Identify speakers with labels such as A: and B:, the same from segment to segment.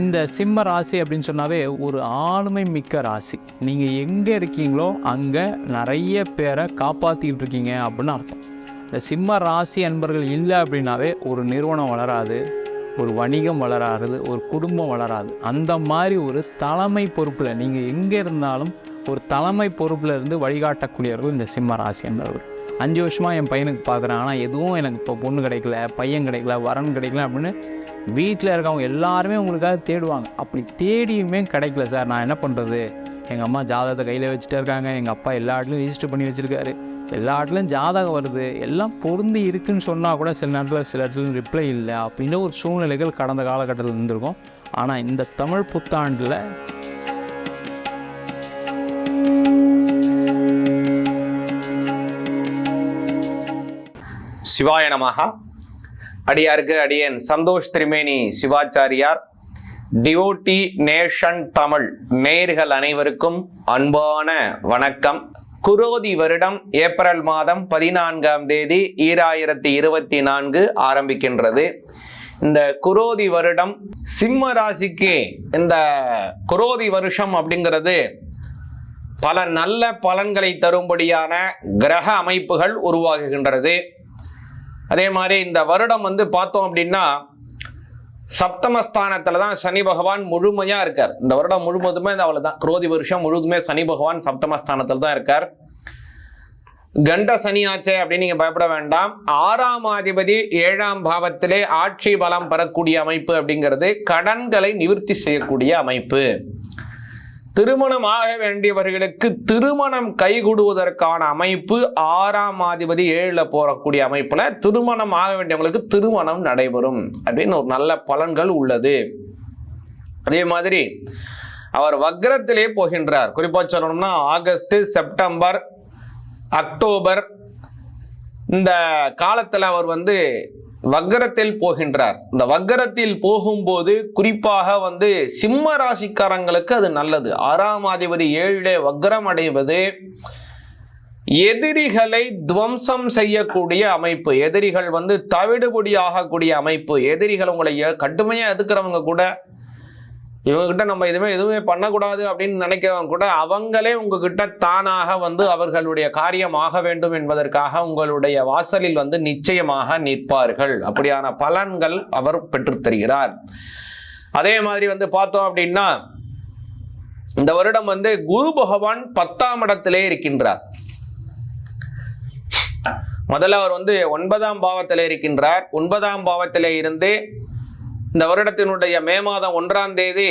A: இந்த சிம்ம ராசி அப்படின்னு சொன்னாவே ஒரு ஆளுமை மிக்க ராசி. நீங்கள் எங்கே இருக்கீங்களோ அங்கே நிறைய பேரை காப்பாற்றிக்கிட்டு இருக்கீங்க அப்படின்னு அர்த்தம். இந்த சிம்ம ராசி அன்பர்கள் இல்லை அப்படின்னாவே ஒரு நிறுவனம் வளராது ஒரு வணிகம் வளராது ஒரு குடும்பம் வளராது. அந்த மாதிரி ஒரு தலைமை பொறுப்பில் நீங்கள் எங்கே இருந்தாலும் ஒரு தலைமை பொறுப்பில் இருந்து வழிகாட்டக்கூடியவர்கள் இந்த சிம்ம ராசி என்பவர்கள் அஞ்சு வருஷமாக என் பையனுக்கு பார்க்குறேன் ஆனால் எதுவும் எனக்கு இப்போ பொண்ணு கிடைக்கல பையன் கிடைக்கல வரன் கிடைக்கல அப்படின்னு வீட்டில் இருக்கவங்க எல்லாருமே உங்களுக்காக தேடுவாங்க. அப்படி தேடியுமே கிடைக்கல சார். நான் என்ன பண்ணுறது எங்கள் அம்மா ஜாதகத்தை கையில் வச்சுட்டே இருக்காங்க. எங்கள் அப்பா எல்லா இடத்துலையும் ரிஜிஸ்டர் பண்ணி வச்சுருக்காரு. எல்லா இடத்துலையும் ஜாதகம் வருது. எல்லாம் பொருந்தி இருக்குன்னு சொன்னால் கூட சில நேரத்தில் சில இடத்துல ரிப்ளை இல்லை அப்படின்ற ஒரு சூழ்நிலைகள் கடந்த காலகட்டத்தில் இருந்திருக்கும். ஆனால் இந்த தமிழ் புத்தாண்டில்
B: சிவாய நமகா அடியாருக்கு அடியேன். சந்தோஷ் திரிமேனி சிவாச்சாரியார். டிவோட்டி நேஷன் தமிழ் நேர்கள் அனைவருக்கும் அன்பான வணக்கம். குரோதி வருடம் ஏப்ரல் மாதம் பதினான்காம் தேதி ஈராயிரத்தி இருபத்தி நான்கு ஆரம்பிக்கின்றது. இந்த குரோதி வருடம் சிம்ம ராசிக்கு இந்த குரோதி வருஷம் அப்படிங்கிறது பல நல்ல பலன்களை தரும்படியான கிரக அமைப்புகள் உருவாகுகின்றது. அதே மாதிரி இந்த வருடம் வந்து பார்த்தோம் அப்படின்னா சப்தமஸ்தானத்துல தான் சனி பகவான் முழுமையா இருக்கார். இந்த வருடம் முழுவதுமே இந்த அவ்வளவுதான் குரோதி வருஷம் முழுவதுமே சனி பகவான் சப்தமஸ்தானத்தில் தான் இருக்கார். கண்ட சனி ஆச்சே அப்படின்னு நீங்க பயப்பட வேண்டாம். ஆறாம் அதிபதி ஏழாம் பாவத்திலே ஆட்சி பலம் பெறக்கூடிய அமைப்பு அப்படிங்கிறது கடன்களை நிவர்த்தி செய்யக்கூடிய அமைப்பு. திருமணம் ஆக வேண்டியவர்களுக்கு திருமணம் கைகூடுவதற்கான அமைப்பு ஆறாம் அதிபதி ஏழுல போறக்கூடிய அமைப்புல திருமணம் ஆக வேண்டியவங்களுக்கு திருமணம் நடைபெறும் அப்படின்னு ஒரு நல்ல பலன்கள் உள்ளது. அதே மாதிரி அவர் வக்ரத்திலே போகின்றார். குறிப்பா சொல்லணும்னா ஆகஸ்ட் செப்டம்பர் அக்டோபர் இந்த காலத்துல அவர் வந்து வக்கரத்தில் போகின்றார். இந்த வக்கரத்தில் போகும்போது குறிப்பாக வந்து சிம்ம ராசிக்காரங்களுக்கு அது நல்லது. ஆறாம் அதிபதி ஏழிலே வக்கரம் அடைவது எதிரிகளை துவம்சம் செய்யக்கூடிய அமைப்பு. எதிரிகள் வந்து தவிடுபொடி ஆகக்கூடிய அமைப்பு. எதிரிகள் உங்களை கடுமையாக கடுமையா எதுக்குறவங்க கூட இவங்ககிட்ட நம்ம எதுவுமே எதுவுமே பண்ணக்கூடாது அப்படின்னு நினைக்கிறவங்க கூட அவங்களே உங்ககிட்ட தானாக வந்து அவர்களுடைய காரியம் ஆக வேண்டும் என்பதற்காக உங்களுடைய வாசலில் வந்து நிச்சயமாக நிற்பார்கள். அப்படியான பலன்கள் அவர் பெற்று தருகிறார். அதே மாதிரி வந்து பார்த்தோம் அப்படின்னா இந்த வருடம் வந்து குரு பகவான் பத்தாம் இடத்திலே இருக்கின்றார். முதல்ல அவர் வந்து ஒன்பதாம் பாவத்திலே இருக்கின்றார். ஒன்பதாம் பாவத்திலே இருந்து இந்த வருடத்தினுடைய மே மாதம் ஒன்றாம் தேதி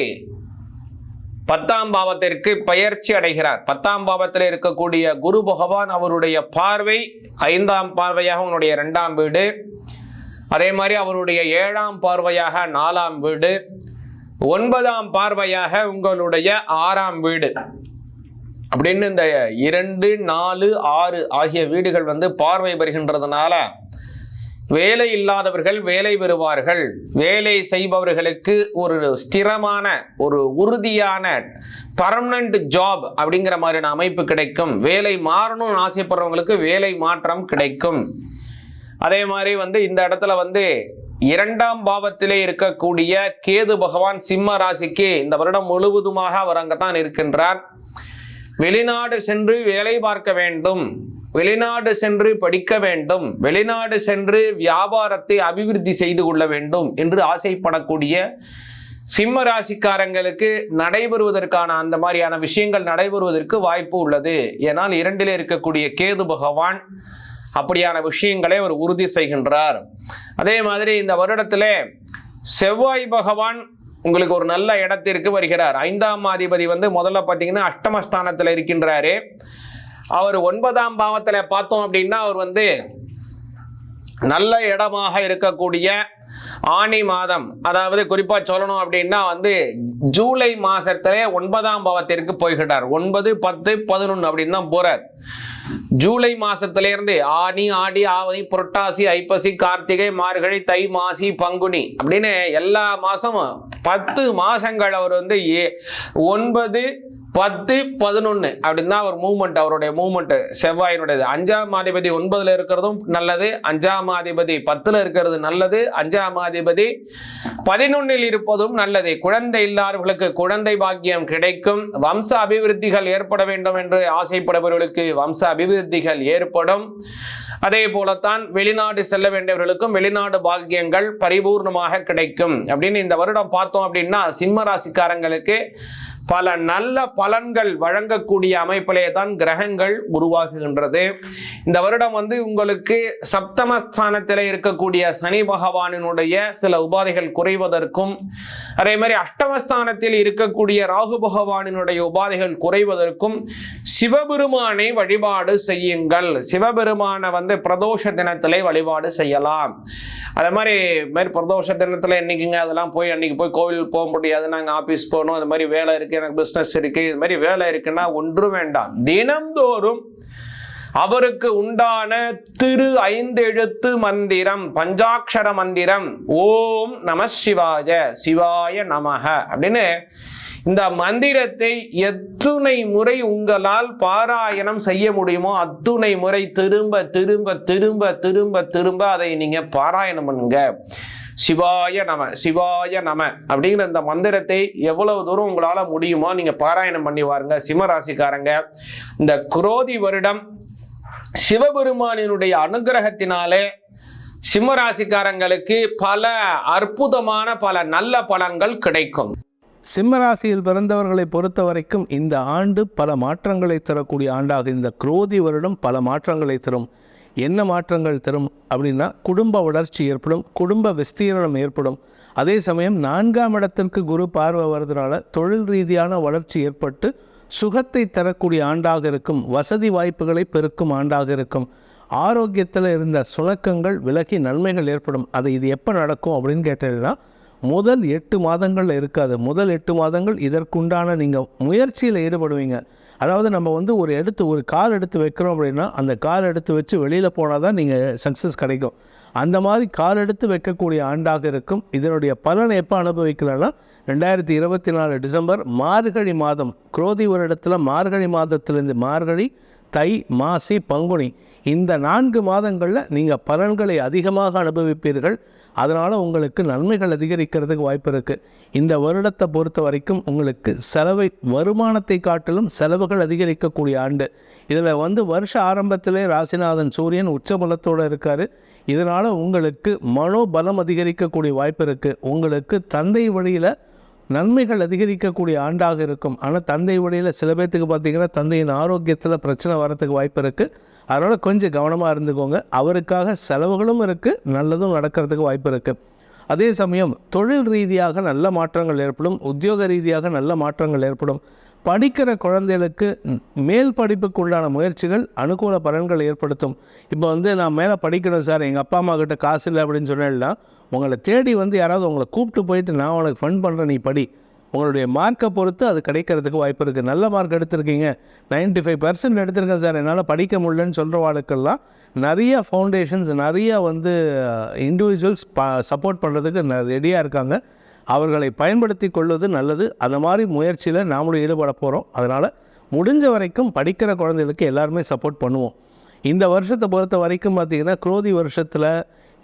B: பத்தாம் பாவத்திற்கு பெயர்ச்சி அடைகிறார். பத்தாம் பாவத்தில் இருக்கக்கூடிய குரு பகவான் அவருடைய பார்வை ஐந்தாம் பார்வையாக உன்னுடைய இரண்டாம் வீடு. அதே மாதிரி அவருடைய ஏழாம் பார்வையாக நாலாம் வீடு. ஒன்பதாம் பார்வையாக உங்களுடைய ஆறாம் வீடு. அப்படின்னு இந்த இரண்டு நாலு ஆறு ஆகிய வீடுகள் வந்து பார்வை பெறுகின்றதுனால வேலை இல்லாதவர்கள் வேலை பெறுவார்கள். வேலை செய்பவர்களுக்கு ஒரு ஸ்திரமான ஒரு உறுதியான பர்மனண்ட் ஜாப் அப்படிங்கிற மாதிரியான அமைப்பு கிடைக்கும். வேலை மாறணும்னு ஆசைப்படுறவங்களுக்கு வேலை மாற்றம் கிடைக்கும். அதே மாதிரி வந்து இந்த இடத்துல வந்து இரண்டாம் பாவத்திலே இருக்கக்கூடிய கேது பகவான் சிம்ம ராசிக்கு இந்த வருடம் முழுவதுமாக அவர் அங்கத்தான் இருக்கின்றார். வெளிநாடு சென்று வேலை பார்க்க வேண்டும். வெளிநாடு சென்று படிக்க வேண்டும். வெளிநாடு சென்று வியாபாரத்தை அபிவிருத்தி செய்து கொள்ள வேண்டும் என்று ஆசைப்படக்கூடிய சிம்ம ராசிக்காரங்களுக்கு நடைபெறுவதற்கான அந்த மாதிரியான விஷயங்கள் நடைபெறுவதற்கு வாய்ப்பு உள்ளது. ஏனால் இரண்டிலே இருக்கக்கூடிய கேது பகவான் அப்படியான விஷயங்களை அவர் உறுதி செய்கின்றார். அதே மாதிரி இந்த வருடத்தில் செவ்வாய் பகவான் உங்களுக்கு ஒரு நல்ல இடத்திற்கு வருகிறார். ஐந்தாம் அதிபதி வந்து முதல்ல பார்த்தீங்கன்னா அஷ்டமஸ்தானத்தில் இருக்கின்றாரு. அவர் ஒன்பதாம் பாவத்தில் பார்த்தோம் அப்படின்னா அவர் வந்து நல்ல இடமாக இருக்கக்கூடிய ஆனி மாதம் அதாவது குறிப்பா சொல்லணும் அப்படின்னா வந்து ஜூலை மாசத்திலே ஒன்பதாம் பாவத்திற்கு போய்கிறார் ஒன்பது பத்து பதினொன்று அப்படின்னு தான் போறார். ஜூலை மாசத்துல இருந்து ஆனி ஆடி ஆவணி புரட்டாசி ஐப்பசி கார்த்திகை மார்கழி தை மாசி பங்குனி அப்படின்னு எல்லா மாசமும் பத்து மாசங்கள் அவர் வந்து ஏ- ஒன்பது பத்து பதினொன்று அப்படின்னு தான் அவர் மூவ்மெண்ட் அவருடைய மூவ்மெண்ட் செவ்வாயினுடையது. அஞ்சாம் அதிபதி ஒன்பதுல இருக்கிறதும் நல்லது அஞ்சாம் அதிபதி பத்துல இருக்கிறது நல்லது அஞ்சாம் அதிபதி பதினொன்னில் இருப்பதும் நல்லது. குழந்தை இல்லாதவர்களுக்கு குழந்தை பாக்கியம் கிடைக்கும். வம்ச அபிவிருத்திகள் ஏற்பட வேண்டும் என்று ஆசைப்படுபவர்களுக்கு வம்ச அபிவிருத்திகள் ஏற்படும். அதே போலத்தான் வெளிநாடு செல்ல வேண்டியவர்களுக்கும் வெளிநாடு பாக்கியங்கள் பரிபூர்ணமாக கிடைக்கும். அப்படின்னு இந்த வருடம் பார்த்தோம் அப்படின்னா சிம்ம ராசிக்காரங்களுக்கு பல நல்ல பலன்கள் வழங்கக்கூடிய அமைப்பிலே தான் கிரகங்கள் உருவாகுகின்றது. இந்த வருடம் வந்து உங்களுக்கு சப்தமஸ்தானத்தில் இருக்கக்கூடிய சனி பகவானினுடைய சில உபாதைகள் குறைவதற்கும் அதே மாதிரி அஷ்டமஸ்தானத்தில் இருக்கக்கூடிய ராகு பகவானினுடைய உபாதைகள் குறைவதற்கும் சிவபெருமானை வழிபாடு செய்யுங்கள். சிவபெருமானை வந்து பிரதோஷ தினத்திலே வழிபாடு செய்யலாம். அதே மாதிரி மாரி பிரதோஷ தினத்தில் என்னைக்குங்க அதெல்லாம் போய் அன்னைக்கு போய் கோவில் போக முடியாது. நாங்கள் ஆஃபீஸ் போகணும் அது மாதிரி வேலை இருக்குது எனக்கு பிஸ்னஸ் இருக்குது இது மாதிரி வேலை இருக்குன்னா ஒன்றும் வேண்டாம். தினம்தோறும் அவருக்கு உண்டான திரு ஐந்தெழுத்து மந்திரம் பஞ்சாட்சர மந்திரம் ஓம் நம சிவாய சிவாய நமக அப்படின்னு இந்த மந்திரத்தை எத்துணை முறை உங்களால் பாராயணம் செய்ய முடியுமோ அத்துணை முறை திரும்ப திரும்ப திரும்ப திரும்ப திரும்ப அதை நீங்க பாராயணம் பண்ணுங்க. சிவாய நம சிவாய நம அப்படிங்கிற இந்த மந்திரத்தை எவ்வளவு தூரம் உங்களால் முடியுமோ நீங்கள் பாராயணம் பண்ணி வாருங்க. சிம்மராசிக்காரங்க இந்த குரோதி வருடம் சிவபெருமானினுடைய அனுகிரகத்தினாலே சிம்ம ராசிக்காரங்களுக்கு பல அற்புதமான பல நல்ல பலன்கள் கிடைக்கும்.
C: சிம்மராசியில் பிறந்தவர்களை பொறுத்த வரைக்கும் இந்த ஆண்டு பல மாற்றங்களை தரக்கூடிய ஆண்டாக இந்த குரோதி வருடம் பல மாற்றங்களை தரும். என்ன மாற்றங்கள் தரும் அப்படின்னா குடும்ப வளர்ச்சி ஏற்படும் குடும்ப விஸ்தீரணம் ஏற்படும். அதே சமயம் நான்காம் இடத்திற்கு குரு பார்வை வர்றதுனால தொழில் ரீதியான வளர்ச்சி ஏற்பட்டு சுகத்தை தரக்கூடிய ஆண்டாக இருக்கும் வசதி வாய்ப்புகளை பெருக்கும் ஆண்டாக இருக்கும். ஆரோக்கியத்தில் இருந்த சுணக்கங்கள் விலகி நன்மைகள் ஏற்படும். அது இது எப்போ நடக்கும் அப்படின்னு கேட்டீங்கன்னா முதல் எட்டு மாதங்களில் இருக்காது. முதல் எட்டு மாதங்கள் இதற்குண்டான நீங்கள் முயற்சியில் ஈடுபடுவீங்க. அதாவது நம்ம வந்து ஒரு எடுத்து ஒரு கார் எடுத்து வைக்கிறோம் அப்படின்னா அந்த கார் எடுத்து வச்சு வெளியில் போனால் தான் நீங்கள் சக்ஸஸ் கிடைக்கும். அந்த மாதிரி கால் எடுத்து வைக்கக்கூடிய ஆண்டாக இருக்கும். இதனுடைய பலனை எப்போ அனுபவிக்கலாம்னா ரெண்டாயிரத்தி இருபத்தி நாலு டிசம்பர் மார்கழி மாதம். குரோதி வருடத்தில் மார்கழி மாதத்திலிருந்து மார்கழி தை மாசி பங்குனி. இந்த நான்கு மாதங்களில் நீங்கள் பலன்களை அதிகமாக அனுபவிப்பீர்கள். அதனால் உங்களுக்கு நன்மைகள் அதிகரிக்கிறதுக்கு வாய்ப்பு இருக்குது இந்த வருடத்தை பொறுத்த வரைக்கும் உங்களுக்கு செலவை வருமானத்தை காட்டிலும் செலவுகள் அதிகரிக்கக்கூடிய ஆண்டு. இதில் வந்து வருஷ ஆரம்பத்திலே ராசிநாதன் சூரியன் உச்சபலத்தோடு இருக்கார். இதனால் உங்களுக்கு மனோபலம் அதிகரிக்கக்கூடிய வாய்ப்பு இருக்குது உங்களுக்கு தந்தை வழியில் நன்மைகள் அதிகரிக்கக்கூடிய ஆண்டாக இருக்கும். ஆனால் தந்தை வழியில் சில பேர்த்துக்கு பார்த்தீங்கன்னா தந்தையின் ஆரோக்கியத்தில் பிரச்சனை வரத்துக்கு வாய்ப்பு இருக்குது அதனால் கொஞ்சம் கவனமாக இருந்துக்கோங்க. அவருக்காக செலவுகளும் இருக்குது நல்லதும் நடக்கிறதுக்கு வாய்ப்பு இருக்குது அதே சமயம் தொழில் ரீதியாக நல்ல மாற்றங்கள் ஏற்படும் உத்தியோக ரீதியாக நல்ல மாற்றங்கள் ஏற்படும். படிக்கிற குழந்தைகளுக்கு மேல் படிப்புக்கு உண்டான முயற்சிகள் அனுகூல பலன்களை ஏற்படுத்தும். இப்போ வந்து நான் மேலே படிக்கணும் சார் எங்கள் அப்பா அம்மா கிட்ட காசு இல்லை அப்படின்னு சொன்னேன்னா உங்களை தேடி வந்து யாராவது உங்களை கூப்பிட்டு போயிட்டு நான் உனக்கு ஃபண்ட் பண்ணுறேன் நீ படி. உங்களுடைய மார்க்கை பொறுத்து அது கிடைக்கிறதுக்கு வாய்ப்பு இருக்குது நல்ல மார்க் எடுத்திருக்கீங்க. 95% ஃபைவ் பர்சன்ட் எடுத்திருக்கேன் சார். என்னால் படிக்க முடியலன்னு சொல்கிற வாழ்க்கெல்லாம் நிறைய ஃபவுண்டேஷன்ஸ் நிறைய வந்து இண்டிவிஜுவல்ஸ் ப சப்போர்ட் பண்ணுறதுக்கு ரெடியாக இருக்காங்க. அவர்களை பயன்படுத்தி கொள்வது நல்லது. அந்த மாதிரி முயற்சியில் நாமளும் ஈடுபட போகிறோம் அதனால் முடிஞ்ச வரைக்கும் படிக்கிற குழந்தைகளுக்கு எல்லாருமே சப்போர்ட் பண்ணுவோம். இந்த வருஷத்தை பொறுத்த வரைக்கும் பார்த்திங்கன்னா குரோதி வருஷத்தில்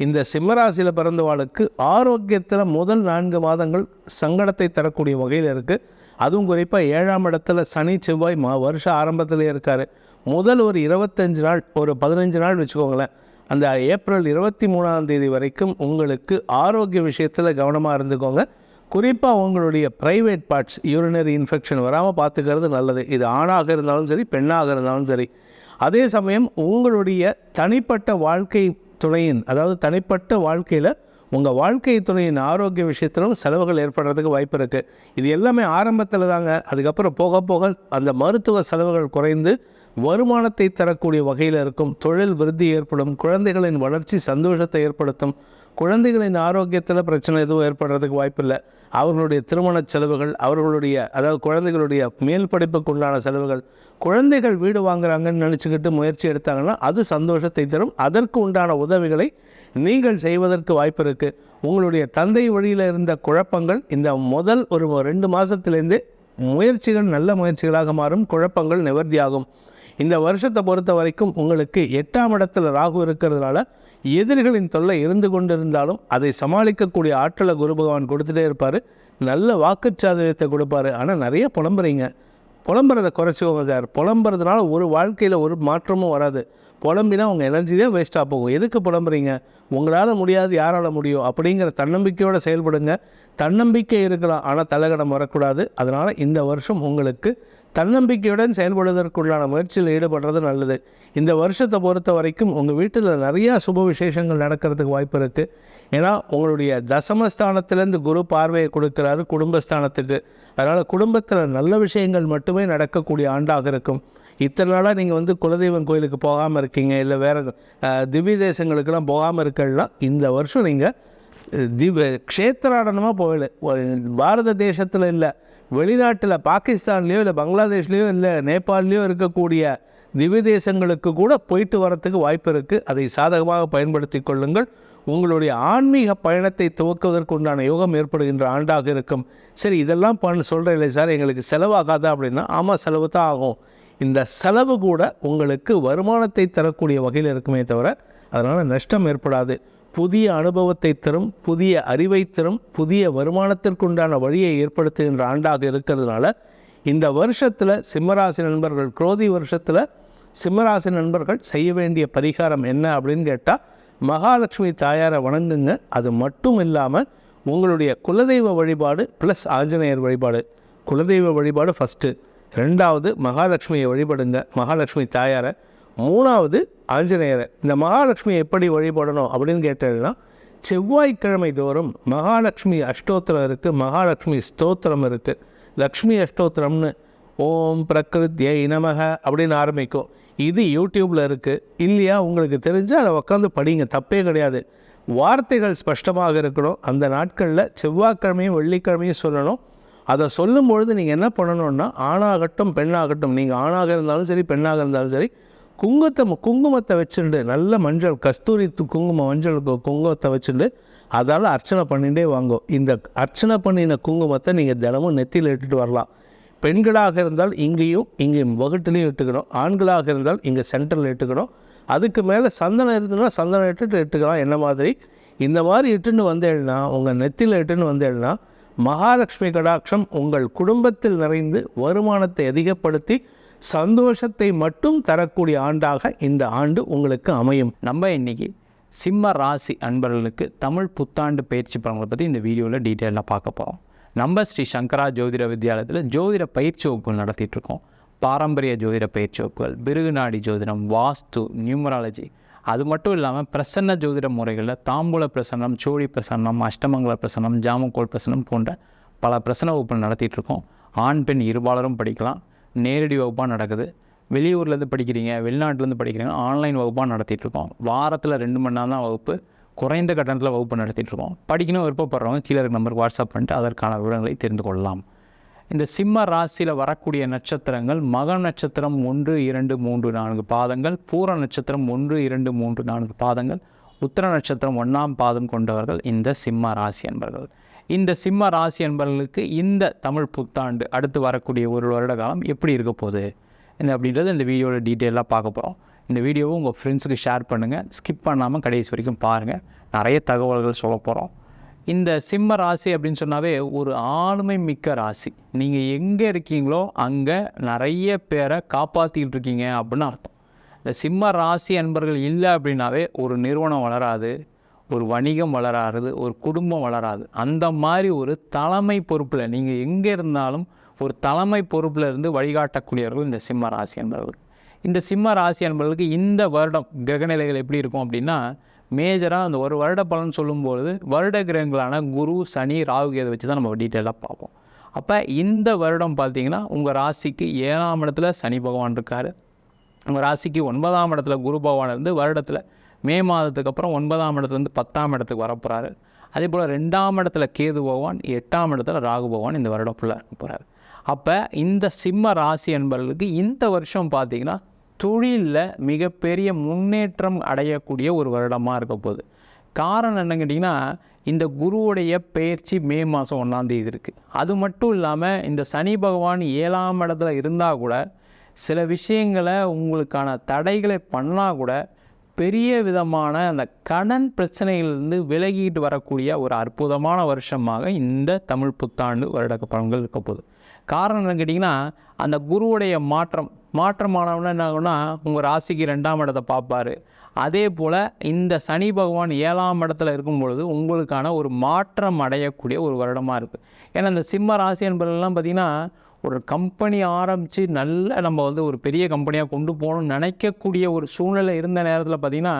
C: இந்த சிம்மராசியில் பிறந்தவாளுக்கு ஆரோக்கியத்தில் முதல் நான்கு மாதங்கள் சங்கடத்தை தரக்கூடிய வகையில் இருக்குது அதுவும் குறிப்பாக ஏழாம் இடத்துல சனி செவ்வாய் மா வருஷ ஆரம்பத்திலே இருக்கார். முதல் ஒரு இருபத்தஞ்சு நாள் ஒரு பதினஞ்சு நாள் வச்சுக்கோங்களேன். அந்த ஏப்ரல் இருபத்தி மூணாம் தேதி வரைக்கும் உங்களுக்கு ஆரோக்கிய விஷயத்தில் கவனமாக இருந்துக்கோங்க. குறிப்பாக உங்களுடைய ப்ரைவேட் பார்ட்ஸ் யூரினரி இன்ஃபெக்ஷன் வராமல் பார்த்துக்கிறது நல்லது. இது ஆணாக இருந்தாலும் சரி பெண்ணாக இருந்தாலும் சரி. அதே சமயம் உங்களுடைய தனிப்பட்ட வாழ்க்கை துணையின் அதாவது தனிப்பட்ட வாழ்க்கையில் உங்கள் வாழ்க்கை துணையின் ஆரோக்கிய விஷயத்திலும் செலவுகள் ஏற்படுறதுக்கு வாய்ப்பு இருக்குது இது எல்லாமே ஆரம்பத்தில் தாங்க. அதுக்கப்புறம் போக போக அந்த மருத்துவ செலவுகள் குறைந்து வருமானத்தை தரக்கூடிய வகையில் இருக்கும். தொழில் விருத்தி ஏற்படும். குழந்தைகளின் வளர்ச்சி சந்தோஷத்தை ஏற்படுத்தும். குழந்தைகளின் ஆரோக்கியத்தில் பிரச்சனை எதுவும் ஏற்படுறதுக்கு வாய்ப்பில்லை. அவர்களுடைய திருமண செலவுகள் அவர்களுடைய அதாவது குழந்தைகளுடைய மேல் படிப்புக்கு உண்டான செலவுகள் குழந்தைகள் வீடு வாங்குறாங்கன்னு நினச்சிக்கிட்டு முயற்சி எடுத்தாங்கன்னா அது சந்தோஷத்தை தரும். அதற்கு உண்டான உதவிகளை நீங்கள் செய்வதற்கு வாய்ப்பு இருக்குது உங்களுடைய தந்தை வழியில் இருந்த குழப்பங்கள் இந்த முதல் ஒரு ரெண்டு மாதத்துலேருந்து முயற்சிகள் நல்ல முயற்சிகளாக மாறும். குழப்பங்கள் நிவர்த்தியாகும். இந்த வருஷத்தை பொறுத்த வரைக்கும் உங்களுக்கு எட்டாம் இடத்துல ராகு இருக்கிறதுனால எதிரிகளின் தொல்லை இருந்து கொண்டிருந்தாலும் அதை சமாளிக்கக்கூடிய ஆற்றலை குரு பகவான் கொடுத்துட்டே இருப்பார். நல்ல வாக்குச்சாதனத்தை கொடுப்பாரு. ஆனால் நிறைய புலம்புறீங்க. புலம்புறதை குறைச்சிக்கோங்க சார். புலம்புறதுனால ஒரு வாழ்க்கையில் ஒரு மாற்றமும் வராது. புலம்பினா உங்கள் எனர்ஜி தான் வேஸ்ட்டாக போகும். எதுக்கு புலம்புறீங்க? உங்களால் முடியாது யாரால் முடியும் அப்படிங்கிற தன்னம்பிக்கையோடு செயல்படுங்க. தன்னம்பிக்கை இருக்கலாம் ஆனால் தலைகடம் வரக்கூடாது. அதனால் இந்த வருஷம் உங்களுக்கு தன்னம்பிக்கையுடன் செயல்படுவதற்குள்ளான முயற்சியில் ஈடுபடுறது நல்லது. இந்த வருஷத்தை பொறுத்த வரைக்கும் உங்கள் வீட்டில் நிறையா சுப விசேஷங்கள் நடக்கிறதுக்கு வாய்ப்பு இருக்குது ஏன்னா உங்களுடைய தசமஸ்தானத்திலேருந்து குரு பார்வையை கொடுக்குறாரு குடும்பஸ்தானத்துக்கு. அதனால் குடும்பத்தில் நல்ல விஷயங்கள் மட்டுமே நடக்கக்கூடிய ஆண்டாக இருக்கும். இத்தனை நாளாக நீங்கள் வந்து குலதெய்வம் கோயிலுக்கு போகாமல் இருக்கீங்க இல்லை வேறு திவ்ய தேசங்களுக்கெல்லாம் போகாமல் இருக்கலாம் இந்த வருஷம் நீங்கள் திவ க்ஷேத்திராடனமாக போகல. பாரத தேசத்தில் இல்லை வெளிநாட்டில் பாகிஸ்தான்லேயோ இல்லை பங்களாதேஷ்லேயோ இல்லை நேபாள்லேயோ இருக்கக்கூடிய திவ்ய தேசங்களுக்கு கூட போயிட்டு வரத்துக்கு வாய்ப்பு இருக்குது அதை சாதகமாக பயன்படுத்தி கொள்ளுங்கள். உங்களுடைய ஆன்மீக பயணத்தை துவக்குவதற்கு உண்டான யோகம் ஏற்படுகின்ற ஆண்டாக இருக்கும். சரி இதெல்லாம் பண்ண சொல்கிறேன் இல்லை சார்? எங்களுக்கு செலவாகாதா அப்படின்னா ஆமாம் செலவு தான் ஆகும். இந்த செலவு கூட உங்களுக்கு வருமானத்தை தரக்கூடிய வகையில் இருக்குமே தவிர அதனால் நஷ்டம் ஏற்படாது. புதிய அனுபவத்தை தரும் புதிய அறிவை தரும் புதிய வருமானத்திற்குண்டான வழியை ஏற்படுத்துகின்ற ஆண்டாக இருக்கிறதுனால இந்த வருஷத்தில் சிம்மராசி நண்பர்கள் குரோதி வருஷத்தில் சிம்மராசி நண்பர்கள் செய்ய வேண்டிய பரிகாரம் என்ன அப்படின்னு கேட்டால் மகாலட்சுமி தாயாரை வணங்குங்க. அது மட்டும் இல்லாமல் உங்களுடைய குலதெய்வ வழிபாடு ப்ளஸ் ஆஞ்சநேயர் வழிபாடு. குலதெய்வ வழிபாடு ஃபஸ்ட்டு ரெண்டாவது மகாலட்சுமியை வழிபடுங்க. மகாலட்சுமி தாயாரை மூணாவது ஆஞ்சநேயரை இந்த மகாலட்சுமி எப்படி வழிபடணும் அப்படின்னு கேட்டதுன்னா செவ்வாய்க்கிழமை தோறும் மகாலட்சுமி அஷ்டோத்திரம் இருக்குது மகாலட்சுமி ஸ்தோத்திரம் இருக்குது லக்ஷ்மி அஷ்டோத்திரம்னு ஓம் பிரகிருத்யை நமக அப்படின்னு ஆரம்பிக்கும். இது யூடியூப்பில் இருக்குது இல்லையா? உங்களுக்கு தெரிஞ்சு அதை உட்காந்து படிங்க. தப்பே கிடையாது. வார்த்தைகள் ஸ்பஷ்டமாக இருக்கணும். அந்த நாட்களில் செவ்வாய்க்கிழமையும் வெள்ளிக்கிழமையும் சொல்லணும். அதை சொல்லும் பொழுது நீங்கள் என்ன பண்ணணும்னா ஆணாகட்டும் பெண்ணாகட்டும் நீங்கள் ஆணாக இருந்தாலும் சரி பெண்ணாக இருந்தாலும் சரி குங்குமத்தை குங்குமத்தை வச்சுண்டு நல்ல மஞ்சள் கஸ்தூரி குங்குமம் மஞ்சள் குங்குமத்தை வச்சுண்டு அதால் அர்ச்சனை பண்ணிகிட்டே வாங்கோ. இந்த அர்ச்சனை பண்ணின குங்குமத்தை நீங்கள் தினமும் நெத்தியில் இட்டுட்டு வரலாம். பெண்களாக இருந்தால் இங்கேயும் இங்கேயும் வகுட்டுலேயும் இட்டுக்கணும். ஆண்களாக இருந்தால் இங்கே சென்டரில் இட்டுக்கணும். அதுக்கு மேலே சந்தனம் இருந்ததுன்னா சந்தனம் இட்டுட்டு இட்டுக்கலாம். என்ன மாதிரி? இந்த மாதிரி இட்டுன்னு வந்தேன்னா உங்கள் நெத்தியில் இட்டுன்னு வந்தேன்னா மகாலட்சுமி கடாட்சம் உங்கள் குடும்பத்தில் நிறைந்து வருமானத்தை அதிகப்படுத்தி சந்தோஷத்தை மட்டும் தரக்கூடிய ஆண்டாக இந்த ஆண்டு உங்களுக்கு அமையும்.
A: நம்ம இன்னைக்கு சிம்ம ராசி அன்பர்களுக்கு தமிழ் புத்தாண்டு பயிற்சி பலன்களை பற்றி இந்த வீடியோவில் டீட்டெயிலாக பார்க்க போகிறோம் நம்ம ஸ்ரீ சங்கரா ஜோதிட வித்யாலயத்தில் ஜோதிட பயிற்சி வகுப்புகள் நடத்திட்டுருக்கோம் பாரம்பரிய ஜோதிட பயிற்சி வகுப்புகள் பிருகுநாடி ஜோதிடம் வாஸ்து நியூமராலஜி. அது மட்டும் இல்லாமல் பிரசன்ன ஜோதிட முறைகளில் தாம்பூல பிரசன்னம் சோழி பிரசன்னம் அஷ்டமங்கல பிரசன்னம் ஜாமக்கோள் பிரசன்னம் போன்ற பல பிரசன்ன வகுப்புகள் நடத்திட்டுருக்கோம் ஆண் பெண் இருபாலரும் படிக்கலாம். நேரடி வகுப்பாக நடக்குது. வெளியூர்லேருந்து படிக்கிறீங்க வெளிநாட்டிலேருந்து படிக்கிறீங்க ஆன்லைன் வகுப்பாக நடத்திட்டுருக்கோம். வாரத்தில் ரெண்டு மணி நேரம் தான் வகுப்பு. குறைந்த கட்டணத்தில் வகுப்பு நடத்திட்டுருக்கோம். படிக்கணும் விருப்பப்படுறவங்க கீழே இருக்க நம்பருக்கு வாட்ஸ்அப் பண்ணிட்டு அதற்கான விவரங்களை தெரிந்து கொள்ளலாம். இந்த சிம்ம ராசியில் வரக்கூடிய நட்சத்திரங்கள் மக நட்சத்திரம் ஒன்று இரண்டு மூன்று நான்கு பாதங்கள் பூர நட்சத்திரம் ஒன்று இரண்டு மூன்று நான்கு பாதங்கள் உத்தர நட்சத்திரம் ஒன்றாம் பாதம் கொண்டவர்கள் இந்த சிம்ம ராசி என்பர்கள் இந்த சிம்ம ராசி என்பவர்களுக்கு இந்த தமிழ் புத்தாண்டு அடுத்து வரக்கூடிய ஒரு வருட காலம் எப்படி இருக்க போகுது? இந்த அப்படின்றது இந்த வீடியோவில் டீட்டெயிலாக பார்க்க போகிறோம் இந்த வீடியோவை உங்கள் ஃப்ரெண்ட்ஸுக்கு ஷேர் பண்ணுங்கள் ஸ்கிப் பண்ணாமல் கடைசி வரைக்கும் பாருங்கள் நிறைய தகவல்கள் சொல்ல போகிறோம் இந்த சிம்ம ராசி அப்படின்னு சொன்னாவே ஒரு ஆளுமை மிக்க ராசி. நீங்கள் எங்கே இருக்கீங்களோ அங்கே நிறைய பேரை காப்பாற்றிக்கிட்டு இருக்கீங்க அப்படின்னு அர்த்தம். இந்த சிம்ம ராசி அன்பர்கள் இல்லை அப்படின்னாவே ஒரு நிறுவனம் வளராது. ஒரு வணிகம் வளராது ஒரு குடும்பம் வளராது. அந்த மாதிரி ஒரு தலைமை பொறுப்பில் நீங்கள் எங்கே இருந்தாலும் ஒரு தலைமை பொறுப்பில் இருந்து வழிகாட்டக்கூடியவர்கள் இந்த சிம்ம ராசி என்பவர்கள். இந்த சிம்ம ராசி என்பவர்களுக்கு இந்த வருடம் கிரகநிலைகள் எப்படி இருக்கும் அப்படின்னா மேஜராக அந்த ஒரு வருட பலன் சொல்லும்பொழுது வருட கிரகங்களான குரு சனி ராகு கேதை வச்சு தான் நம்ம டீட்டெயிலாக பார்ப்போம். அப்போ இந்த வருடம் பார்த்தீங்கன்னா உங்கள் ராசிக்கு ஏழாம் இடத்துல சனி பகவான் இருக்கார். உங்கள் ராசிக்கு ஒன்பதாம் இடத்துல குரு பகவான் இருந்து வருடத்தில் மே மாதத்துக்கு அப்புறம் ஒன்பதாம் இடத்துலேருந்து பத்தாம் இடத்துக்கு வரப்போகிறாரு அதே போல் ரெண்டாம் இடத்துல கேது பகவான் எட்டாம் இடத்துல ராகு பகவான் இந்த வருடம் ஃபுல்லாக இருக்க போகிறாரு அப்போ இந்த சிம்ம ராசி என்பவர்களுக்கு இந்த வருஷம் பார்த்தீங்கன்னா தொழிலில் மிகப்பெரிய முன்னேற்றம் அடையக்கூடிய ஒரு வருடமாக இருக்க போகுது. காரணம் என்ன கேட்டிங்கன்னா இந்த குருவுடைய பயிற்சி மே மாதம் ஒன்றாந்தேதி இருக்குது அது மட்டும் இல்லாமல் இந்த சனி பகவான் ஏழாம் இடத்துல இருந்தால் கூட சில விஷயங்களை உங்களுக்கான தடைகளை பண்ணால் கூட பெரிய விதமான அந்த கடன் பிரச்சனையிலிருந்து விலகிட்டு வரக்கூடிய ஒரு அற்புதமான வருஷமாக இந்த தமிழ் புத்தாண்டு வருட பலன்கள் இருக்க போகுது. காரணம் என்னன்னு கேட்டிங்கன்னா அந்த குருவுடைய மாற்றம் மாற்றமானவன என்ன ஆகும்னா உங்கள் ராசிக்கு ரெண்டாம் இடத்தை பார்ப்பாரு. அதே போல் இந்த சனி பகவான் ஏழாம் இடத்துல இருக்கும் பொழுது உங்களுக்கான ஒரு மாற்றம் அடையக்கூடிய ஒரு வருடமாக இருக்குது ஏன்னா இந்த சிம்ம ராசி என்பதெல்லாம் பார்த்திங்கன்னா ஒரு கம்பெனி ஆரம்பித்து நல்ல நம்ம வந்து ஒரு பெரிய கம்பெனியாக கொண்டு போகணும்னு நினைக்கக்கூடிய ஒரு சூழ்நிலை இருந்த நேரத்தில் பார்த்திங்கன்னா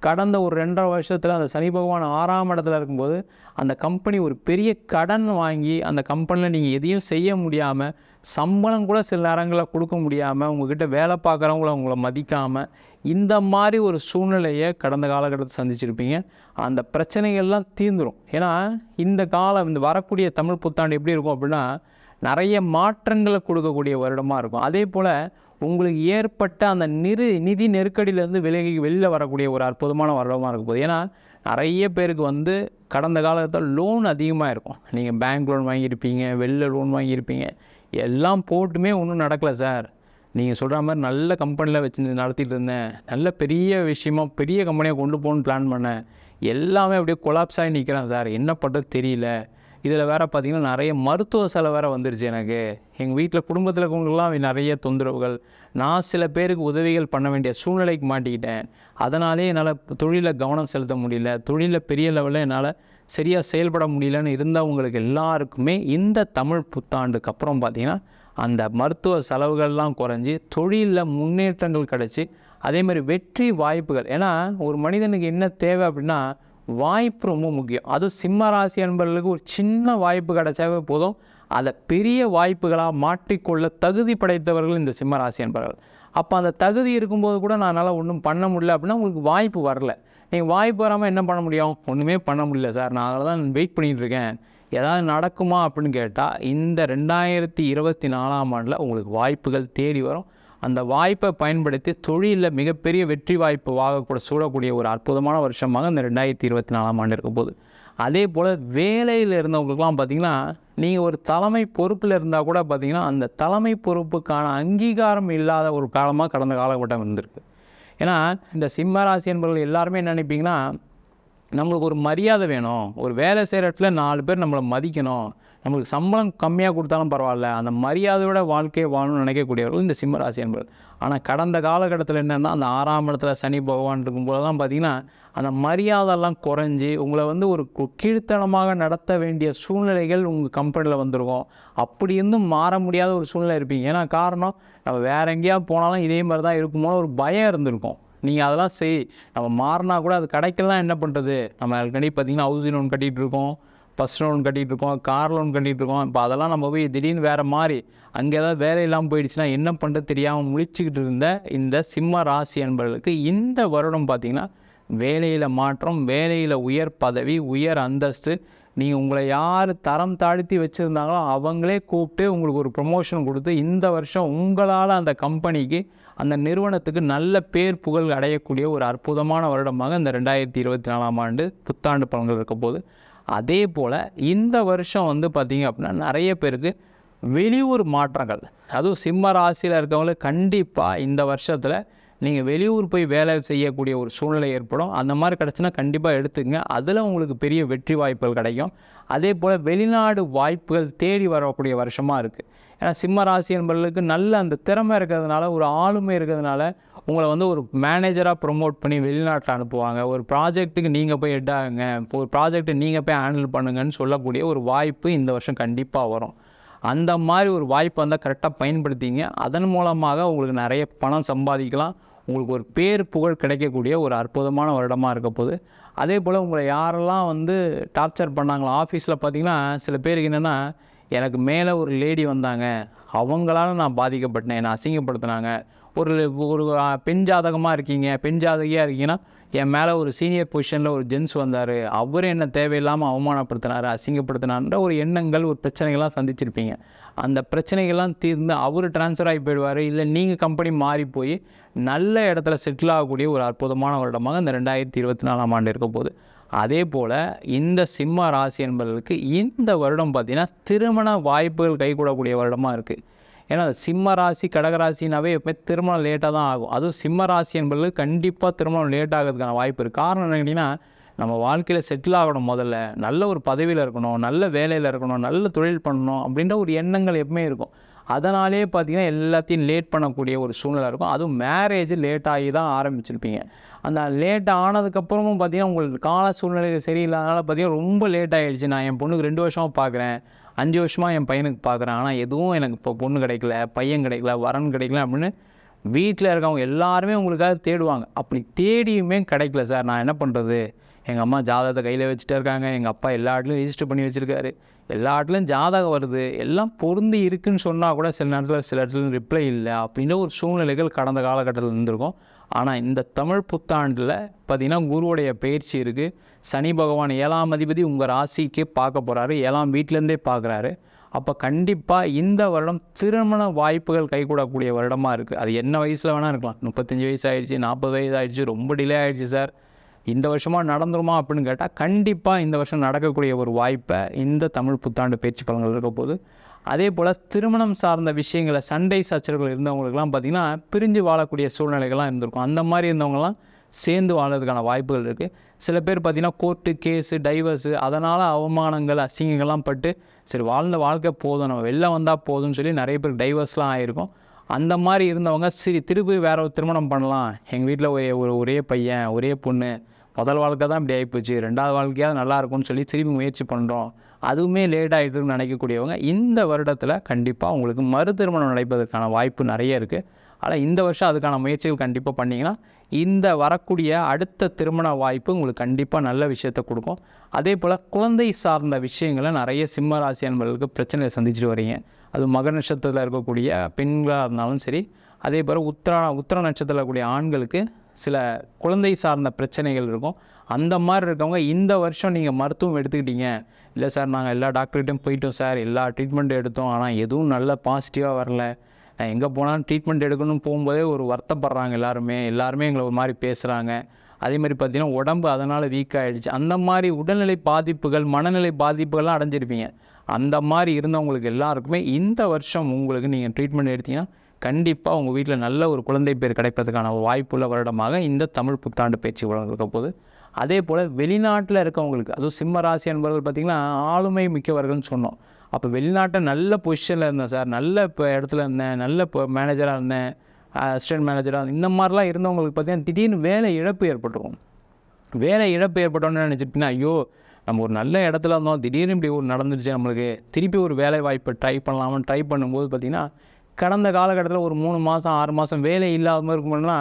A: கடந்த ஒரு ரெண்டரை வருஷத்தில் அந்த சனி பகவான் ஆறாம் இடத்துல இருக்கும்போது அந்த கம்பெனி ஒரு பெரிய கடன் வாங்கி அந்த கம்பெனியில் நீங்கள் எதையும் செய்ய முடியாமல் சம்பளம் கூட சில நேரங்களில் கொடுக்க முடியாமல் உங்ககிட்ட வேலை பார்க்குறவங்கள உங்களை மதிக்காமல் இந்த மாதிரி ஒரு சூழ்நிலையை கடந்த காலகட்டத்தில் சந்திச்சிருப்பீங்க. அந்த பிரச்சனைகள்லாம் தீர்ந்துடும் ஏன்னா இந்த காலம் இந்த வரக்கூடிய தமிழ் புத்தாண்டு எப்படி இருக்கும் அப்படின்னா நிறைய மாற்றங்களை கொடுக்கக்கூடிய வருடமாக இருக்கும். அதே போல் உங்களுக்கு ஏற்பட்ட அந்த நிறு நிதி நெருக்கடியிலேருந்து விலகி வெளியில் வரக்கூடிய ஒரு அற்புதமான வருடமாக இருக்கும் போது ஏன்னா நிறைய பேருக்கு வந்து கடந்த காலத்தில் லோன் அதிகமாக இருக்கும். நீங்கள் பேங்க் லோன் வாங்கியிருப்பீங்க வெளில லோன் வாங்கியிருப்பீங்க. எல்லாம் போட்டுமே ஒன்றும் நடக்கலை சார் நீங்கள் சொல்கிற மாதிரி நல்ல கம்பெனியில் வச்சு நடத்திட்டு இருந்தேன். நல்ல பெரிய விஷயமா பெரிய கம்பெனியாக கொண்டு போகணுன்னு பிளான் பண்ணேன். எல்லாமே அப்படியே கொலாப்ஸ் ஆகி நிற்கிறேன் சார் என்ன பண்ணுறது தெரியல. இதில் வேறு பார்த்தீங்கன்னா நிறைய மருத்துவ செலவு வேறு வந்துருச்சு எனக்கு. எங்கள் வீட்டில் குடும்பத்தில் இருக்கவங்களுக்குலாம் நிறைய தொந்தரவுகள். நான் சில பேருக்கு உதவிகள் பண்ண வேண்டிய சூழ்நிலைக்கு மாட்டிக்கிட்டேன். அதனாலே என்னால் தொழிலில் கவனம் செலுத்த முடியல. தொழிலில் பெரிய லெவலில் என்னால் சரியாக செயல்பட முடியலன்னு இருந்தவங்களுக்கு எல்லாருக்குமே இந்த தமிழ் புத்தாண்டுக்கு அப்புறம் பார்த்திங்கன்னா அந்த மருத்துவ செலவுகள்லாம் குறைஞ்சி தொழிலில் முன்னேற்றங்கள் கிடச்சி அதே மாதிரி வெற்றி வாய்ப்புகள். ஏன்னா ஒரு மனிதனுக்கு என்ன தேவை அப்படின்னா வாய்ப்பு ரொம்ப முக்கியம். அதுவும் சிம்ம ராசி அன்பர்களுக்கு ஒரு சின்ன வாய்ப்பு கிடைச்சாவே போதும். அதை பெரிய வாய்ப்புகளாக மாற்றிக்கொள்ள தகுதி படைத்தவர்கள் இந்த சிம்ம ராசி அன்பர்கள். அப்போ அந்த தகுதி இருக்கும்போது கூட நான் என்னால் ஒன்றும் பண்ண முடியல அப்படின்னா உங்களுக்கு வாய்ப்பு வரல. நீங்கள் வாய்ப்பு வராமல் என்ன பண்ண முடியும்? ஒன்றுமே பண்ண முடியல சார். நான் அதில் தான் வெயிட் பண்ணிகிட்டு இருக்கேன். ஏதாவது நடக்குமா அப்படின்னு கேட்டால் இந்த ரெண்டாயிரத்தி இருபத்தி நாலாம் ஆண்டில் உங்களுக்கு வாய்ப்புகள் தேடி வரும். அந்த வாய்ப்பை பயன்படுத்தி தொழிலில் மிகப்பெரிய வெற்றி வாய்ப்பு வாங்கக்கூட சூடக்கூடிய ஒரு அற்புதமான வருஷமாக இந்த ரெண்டாயிரத்தி இருபத்தி நாலாம் ஆண்டு இருக்கும் போது அதே போல் வேலையில் இருந்தவங்களுக்குலாம் பார்த்திங்கன்னா நீங்கள் ஒரு தலைமை பொறுப்பில் இருந்தால் கூட பார்த்திங்கன்னா அந்த தலைமை பொறுப்புக்கான அங்கீகாரம் இல்லாத ஒரு காலமாக கடந்த காலகட்டம் இருந்திருக்கு. ஏன்னா இந்த சிம்மராசி என்பவர்கள் எல்லாருமே என்ன நினைப்பீங்கன்னா நம்மளுக்கு ஒரு மரியாதை வேணும். ஒரு வேலை செய்கிற இடத்துல நாலு பேர் நம்மளை மதிக்கணும். நம்மளுக்கு சம்பளம் கம்மியாக கொடுத்தாலும் பரவாயில்ல. அந்த மரியாதையோட வாழ்க்கையை வாழணும்னு நினைக்கக்கூடியவர்கள் இந்த சிம்மராசி என்பது ஆனால் கடந்த காலகட்டத்தில் என்னென்னா அந்த ஆறாம் இடத்துல சனி பகவான் இருக்கும்போதெல்லாம் பார்த்தீங்கன்னா அந்த மரியாதைலாம் குறைஞ்சி உங்களை வந்து ஒரு கு- கீழ்த்தனமாக நடத்த வேண்டிய சூழ்நிலைகள் உங்கள் கம்பெனியில் வந்திருக்கும். அப்படி இருந்தும் மாற முடியாத ஒரு சூழ்நிலை இருப்பீங்க. ஏன்னா காரணம் நம்ம வேற எங்கேயாவது போனாலும் இதே மாதிரி தான் இருக்குமோன்னு ஒரு பயம் இருந்திருக்கும். நீங்கள் அதெல்லாம் செய். நம்ம மாறினா கூட அது கிடைக்கலாம் என்ன பண்ணுறது நம்ம ஆல்ரெடி பார்த்திங்கன்னா ஹவுசிங் லோன் கட்டிகிட்டு இருக்கோம். பர்ஸ் லோன் கட்டிகிட்டு இருக்கோம் கார் லோன் கட்டிகிட்டு இருக்கோம் இப்போ அதெல்லாம் நம்ம போய் திடீர்னு வேறு மாதிரி அங்கே ஏதாவது வேலை இல்லாமல் போயிடுச்சுன்னா என்ன பண்ணுறது தெரியாமல் முழிச்சுக்கிட்டு இருந்த இந்த சிம்ம ராசி என்பவர்களுக்கு இந்த வருடம் பார்த்திங்கன்னா வேலையில் மாற்றம் வேலையில் உயர் பதவி உயர் அந்தஸ்து. நீங்கள் உங்களை யார் தரம் தாழ்த்தி வச்சுருந்தாங்களோ அவங்களே கூப்பிட்டு உங்களுக்கு ஒரு ப்ரொமோஷன் கொடுத்து இந்த வருஷம் உங்களால் அந்த கம்பெனிக்கு அந்த நிறுவனத்துக்கு நல்ல பேர் புகழ் அடையக்கூடிய ஒரு அற்புதமான வருடமாக இந்த ரெண்டாயிரத்தி இருபத்தி நாலாம் ஆண்டு புத்தாண்டு பலன்கள் இருக்க போது அதே போல் இந்த வருஷம் வந்து பார்த்திங்க அப்படின்னா நிறைய பேருக்கு வெளியூர் மாற்றங்கள். அதுவும் சிம்ம ராசியில் இருக்கவங்களுக்கு கண்டிப்பாக இந்த வருஷத்தில் நீங்கள் வெளியூர் போய் வேலை செய்யக்கூடிய ஒரு சூழ்நிலை ஏற்படும். அந்த மாதிரி கிடச்சுன்னா கண்டிப்பாக எடுத்துங்க அதில் உங்களுக்கு பெரிய வெற்றி வாய்ப்புகள் கிடைக்கும். அதே போல் வெளிநாடு வாய்ப்புகள் தேடி வரக்கூடிய வருஷமாக இருக்குது ஏன்னா சிம்ம ராசி என்பவர்களுக்கு நல்ல அந்த திறமை இருக்கிறதுனால ஒரு ஆளுமை இருக்கிறதுனால உங்களை வந்து ஒரு மேனேஜராக ப்ரொமோட் பண்ணி வெளிநாட்டில் அனுப்புவாங்க. ஒரு ப்ராஜெக்ட்டுக்கு நீங்கள் போய் ஹெட் ஆகுங்க. இப்போ ஒரு ப்ராஜெக்ட்டை நீங்கள் போய் ஹேண்டில் பண்ணுங்கன்னு சொல்லக்கூடிய ஒரு வாய்ப்பு இந்த வருஷம் கண்டிப்பாக வரும். அந்த மாதிரி ஒரு வாய்ப்பை வந்தால் கரெக்டாக பயன்படுத்திங்க. அதன் மூலமாக உங்களுக்கு நிறைய பணம் சம்பாதிக்கலாம். உங்களுக்கு ஒரு பேர் புகழ் கிடைக்கக்கூடிய ஒரு அற்புதமான வருடமாக இருக்க போது அதே போல் உங்களை யாரெல்லாம் வந்து டார்ச்சர் பண்ணாங்களோ ஆஃபீஸில் பார்த்தீங்கன்னா சில பேருக்கு என்னென்னா எனக்கு மேலே ஒரு லேடி வந்தாங்க. அவங்களால நான் பாதிக்கப்பட்டேன். என்னை அசிங்கப்படுத்தினாங்க. ஒரு ஒரு பெண் ஜாதகமாக இருக்கீங்க பெண் ஜாதகியாக இருக்கீங்கன்னா என் மேலே ஒரு சீனியர் பொசிஷனில் ஒரு ஜென்ஸ் வந்தார். அவர் என்ன தேவையில்லாமல் அவமானப்படுத்தினார் அசிங்கப்படுத்தினார்ன்ற ஒரு எண்ணங்கள் ஒரு பிரச்சனைகள்லாம் சந்திச்சிருப்பீங்க. அந்த பிரச்சனைகள்லாம் தீர்ந்து அவர் ட்ரான்ஸ்ஃபர் ஆகி போயிடுவார். இல்லை நீங்கள் கம்பெனி மாறி போய் நல்ல இடத்துல செட்டில் ஆகக்கூடிய ஒரு அற்புதமான வருடமாக இந்த ரெண்டாயிரத்தி இருபத்தி நாலாம் ஆண்டு இருக்க போகுது. அதே போல் இந்த சிம்ம ராசி என்பதற்கு இந்த வருடம் பார்த்திங்கன்னா திருமண வாய்ப்புகள் கைகூடக்கூடிய வருடமாக இருக்குது ஏன்னா அந்த சிம்ம ராசி கடகராசினாவே எப்பவுமே திருமணம் லேட்டாக தான் ஆகும். அதுவும் சிம்ம ராசி என்பது கண்டிப்பாக திருமணம் லேட் ஆகிறதுக்கான வாய்ப்பு இருக்குது காரணம் என்ன கேட்டிங்கன்னா நம்ம வாழ்க்கையில் செட்டில் ஆகணும் முதல்ல. நல்ல ஒரு பதவியில் இருக்கணும் நல்ல வேலையில் இருக்கணும் நல்ல தொழில் பண்ணணும் அப்படின்ற ஒரு எண்ணங்கள் எப்பவுமே இருக்கும். அதனாலே பார்த்தீங்கன்னா எல்லாத்தையும் லேட் பண்ணக்கூடிய ஒரு சூழ்நிலை இருக்கும். அதுவும் மேரேஜ் லேட் ஆகி தான் ஆரம்பிச்சிருப்பீங்க. அந்த லேட் ஆனதுக்கப்புறமும் பார்த்தீங்கன்னா உங்களுக்கு கால சூழ்நிலை சரியில்லாதனால பார்த்திங்கன்னா ரொம்ப லேட் ஆகிடுச்சு நான் என் பொண்ணுக்கு ரெண்டு வருஷமாக பார்க்குறேன். அஞ்சு வருஷமாக என் பையனுக்கு பார்க்குறேன். ஆனால் எதுவும் எனக்கு இப்போ பொண்ணு கிடைக்கல பையன் கிடைக்கல வரன் கிடைக்கல அப்படின்னு வீட்டில் இருக்கவங்க எல்லாருமே உங்களுக்காக தேடுவாங்க. அப்படி தேடியுமே கிடைக்கல சார். நான் என்ன பண்ணுறது எங்கள் அம்மா ஜாதகத்தை கையில் வச்சுட்டே இருக்காங்க. எங்கள் அப்பா எல்லா இடத்துலையும் ரிஜிஸ்டர் பண்ணி வச்சுருக்காரு. எல்லா இடத்துலையும் ஜாதகம் வருது எல்லாம் பொருந்தி இருக்குன்னு சொன்னால் கூட சில நேரத்தில் சில இடத்துல ரிப்ளை இல்லை அப்படின்ற ஒரு சூழ்நிலைகள் கடந்த காலகட்டத்தில் இருந்திருக்கும். ஆனால் இந்த தமிழ் புத்தாண்டில் பார்த்திங்கன்னா குருவுடைய பயிற்சி இருக்குது சனி பகவான் ஏழாம் அதிபதி உங்கள் ராசிக்கு பார்க்க போகிறாரு ஏழாம் வீட்டிலேருந்தே பார்க்குறாரு. அப்போ கண்டிப்பாக இந்த வருடம் திருமண வாய்ப்புகள் கைகூடக்கூடிய வருடமாக இருக்குது அது என்ன வயசில் வேணால் இருக்கலாம். முப்பத்தஞ்சு வயசு ஆயிடுச்சு நாற்பது வயசு ஆயிடுச்சு ரொம்ப டிலே ஆயிடுச்சு சார். இந்த வருஷமாக நடந்துருமா அப்படின்னு கேட்டால் கண்டிப்பாக இந்த வருஷம் நடக்கக்கூடிய ஒரு வாய்ப்பை இந்த தமிழ் புத்தாண்டு பேச்சு பலன்கள் இருக்க போது அதே போல் திருமணம் சார்ந்த விஷயங்களை சண்டை சச்சரவுகள் இருந்தவங்களுக்குலாம் பார்த்திங்கன்னா பிரிஞ்சு வாழக்கூடிய சூழ்நிலைகள்லாம் இருந்திருக்கும். அந்த மாதிரி இருந்தவங்கலாம் சேர்ந்து வாழறதுக்கான வாய்ப்புகள் இருக்குது சில பேர் பார்த்திங்கன்னா கோர்ட்டு கேஸு டைவர்ஸு அதனால் அவமானங்கள் அசிங்கங்கள்லாம் பட்டு சரி வாழ்ந்த வாழ்க்கை போதும் நம்ம வெளில வந்தால் போதும்னு சொல்லி நிறைய பேர் டைவர்ஸ்லாம் ஆகிருக்கும் அந்த மாதிரி இருந்தவங்க சரி திருப்பி வேற ஒரு திருமணம் பண்ணலாம். எங்கள் வீட்டில் ஒரே ஒரு ஒரே பையன் ஒரே பொண்ணு முதல் வாழ்க்கை தான் இப்படி ஆகிப்போச்சு ரெண்டாவது வாழ்க்கையாவது நல்லா இருக்கும்னு சொல்லி திரும்பி முயற்சி பண்ணுறோம் அதுவுமே லேட் ஆகிடுதுன்னு நினைக்கக்கூடியவங்க இந்த வருடத்தில் கண்டிப்பாக உங்களுக்கு மறு திருமணம் நடைபெறதுக்கான வாய்ப்பு நிறைய இருக்குது ஆனால் இந்த வருஷம் அதுக்கான முயற்சிகள் கண்டிப்பாக பண்ணிங்கன்னா இந்த வரக்கூடிய அடுத்த திருமண வாய்ப்பு உங்களுக்கு கண்டிப்பாக நல்ல விஷயத்தை கொடுக்கும். அதே போல் குழந்தை சார்ந்த விஷயங்களை நிறைய சிம்ம ராசி அன்பர்களுக்கு பிரச்சனையை சந்திச்சுட்டு வரீங்க. அது மக நட்சத்திரத்தில் இருக்கக்கூடிய பெண்களாக இருந்தாலும் சரி அதே போல் உத்திரா உத்திர நட்சத்திரத்தில் இருக்கக்கூடிய ஆண்களுக்கு சில குழந்தை சார்ந்த பிரச்சனைகள் இருக்கும். அந்த மாதிரி இருக்கவங்க இந்த வருஷம் நீங்கள் மருத்துவம் எடுத்துக்கிட்டீங்க. இல்லை சார் நாங்கள் எல்லா டாக்டர்கிட்டையும் போயிட்டோம் சார். எல்லா ட்ரீட்மெண்ட்டும் எடுத்தோம். ஆனால் எதுவும் நல்ல பாசிட்டிவாக வரல. நான் எங்கே போனாலும் ட்ரீட்மெண்ட் எடுக்கணும்னு போகும்போதே ஒரு வருத்தப்படுறாங்க எல்லாருமே. எல்லாருமே எங்களை ஒரு மாதிரி பேசுகிறாங்க அதே மாதிரி பார்த்திங்கன்னா உடம்பு அதனால் வீக் ஆகிடுச்சு அந்த மாதிரி உடல்நிலை பாதிப்புகள் மனநிலை பாதிப்புகள்லாம் அடைஞ்சிருப்பீங்க. அந்த மாதிரி இருந்தவங்களுக்கு எல்லாருக்குமே இந்த வருஷம் உங்களுக்கு நீங்கள் ட்ரீட்மெண்ட் எடுத்தீங்கன்னா கண்டிப்பாக உங்கள் வீட்டில் நல்ல ஒரு குழந்தை பேர் கிடைப்பதற்கான வாய்ப்புள்ள வருடமாக இந்த தமிழ் புத்தாண்டு பேச்சு இருக்க போது அதே போல் வெளிநாட்டில் இருக்கவங்களுக்கு அதுவும் சிம்ம ராசி என்பவர்கள் பார்த்திங்கன்னா ஆளுமை மிக்கவர்கள்னு சொன்னோம். அப்போ வெளிநாட்டில் நல்ல பொசிஷனில் இருந்தேன் சார். நல்ல இப்போ இடத்துல இருந்தேன். நல்ல இப்போ மேனேஜராக இருந்தேன். அசிஸ்டன்ட் மேனேஜராக இந்த மாதிரிலாம் இருந்தவங்களுக்கு பார்த்தீங்கன்னா திடீர்னு வேலை இழப்பு ஏற்பட்டுருக்கும் வேலை இழப்பு ஏற்பட்டோன்னு நினச்சிட்டிங்கன்னா ஐயோ நம்ம ஒரு நல்ல இடத்துல இருந்தோம். திடீர்னு இப்படி ஒரு நடந்துருச்சு நம்மளுக்கு. திருப்பி ஒரு வேலை வாய்ப்பை ட்ரை பண்ணலாமான்னு ட்ரை பண்ணும்போது பார்த்திங்கன்னா கடந்த காலகட்டத்தில் ஒரு மூணு மாதம் ஆறு மாதம் வேலை இல்லாத மாதிரி இருக்கும்போதுனா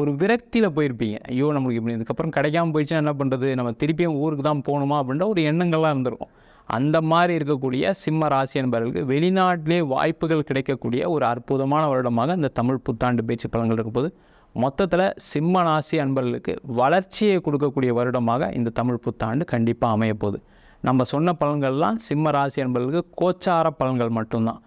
A: ஒரு விரக்தியில் போயிருப்பீங்க. ஐயோ நம்மளுக்கு இப்படி இதுக்கப்புறம் கிடைக்காம போயிடுச்சுன்னா என்ன பண்ணுறது நம்ம திருப்பியும் ஊருக்கு தான் போகணுமா? அப்படின்ற ஒரு எண்ணங்கள்லாம் இருந்திருக்கும். அந்த மாதிரி இருக்கக்கூடிய சிம்ம ராசி என்பவர்களுக்கு வெளிநாட்டிலே வாய்ப்புகள் கிடைக்கக்கூடிய ஒரு அற்புதமான வருடமாக இந்த தமிழ் புத்தாண்டு பேச்சு பலன்கள் இருக்கும்போது மொத்தத்தில் சிம்ம ராசி அன்பர்களுக்கு வளர்ச்சியை கொடுக்கக்கூடிய வருடமாக இந்த தமிழ் புத்தாண்டு கண்டிப்பாக அமையப்போகுது நம்ம சொன்ன பலன்கள்லாம் சிம்ம ராசி அன்பர்களுக்கு கோச்சார பலன்கள் மட்டும்தான்.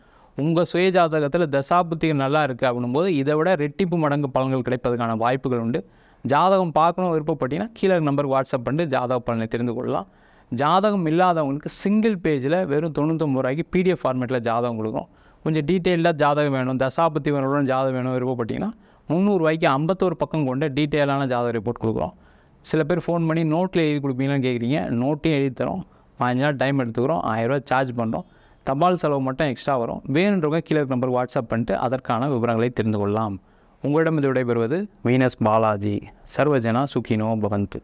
A: உங்கள் சுய ஜாதகத்தில் தசாபுத்திகள் நல்லா இருக்குது அப்படின்போது இதை விட ரெட்டிப்பு மடங்கு பலன்கள் கிடைப்பதற்கான வாய்ப்புகள் உண்டு. ஜாதகம் பார்க்கணும் விருப்பப்பட்டீங்கன்னா கீழே நம்பர் வாட்ஸ்அப் பண்ணிட்டு ஜாதக பலனை தெரிந்து கொள்ளலாம். ஜாதகம் இல்லாதவங்களுக்கு சிங்கிள் பேஜில் வெறும் தொண்ணூத்தொம்பது ரூபாய்க்கு பிடிஎஃப் ஃபார்மேட்டில் ஜாதகம் கொடுக்கும் கொஞ்சம் டீட்டெயிலாக ஜாதகம் வேணும். தசாபத்தி வேணும் ஜாதகம் வேணும் விருப்பப்பட்டிங்கன்னா முந்நூறுரூவாய்க்கு ஐம்பத்தோரு பக்கம் கொண்ட டீட்டெயிலான ஜாதக ரிப்போர்ட் கொடுக்குறோம் சில பேர் ஃபோன் பண்ணி நோட்டில் எழுதி கொடுப்பீங்களான்னு கேட்குறீங்க நோட்டையும் எழுதி தரோம். பாஞ்சு நாள் டைம் எடுத்துக்கிறோம் ஆயிரரூவா சார்ஜ் பண்ணுறோம் தபால் செலவு மட்டும் எக்ஸ்ட்ரா வரும். வேணுன்றவங்க கீழே நம்பர் வாட்ஸ்அப் பண்ணிட்டு அதற்கான விவரங்களை தெரிந்து கொள்ளலாம். உங்களிடம் இது விடைபெறுவது வீனஸ் பாலாஜி. சர்வஜனா சுகினோ பவந்து.